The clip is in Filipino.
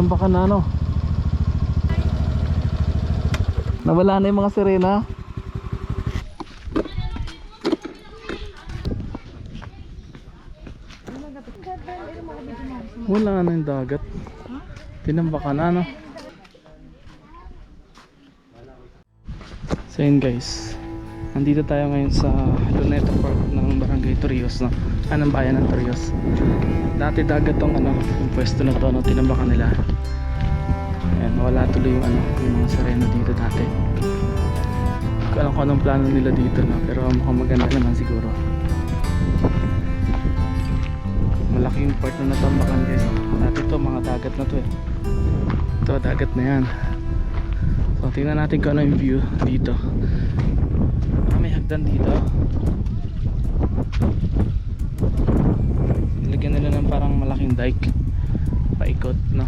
Tinambakan na ano. Nawala na yung mga sirena. Wala na yung dagat. Tinambakan na ano. So yun guys. Nandito tayo ngayon sa Luneta Park ng Barangay Torrijos no? Ah, bayan ng Torrijos. Dati dagat tong ano, yung pwesto na to no, tinambakan nila. Ayan, wala tuloy yung ano, yung mga sareno dito dati. Hindi ko alam kung anong plano nila dito no, pero mukhang maganda naman siguro. Malaki yung part na natambakan guys. Dati to mga dagat na to eh. Ito dagat na yan. So tingnan natin kung ano yung view dito. Hagdan dito. Nilagyan nila ng parang malaking dike. Paikot, no?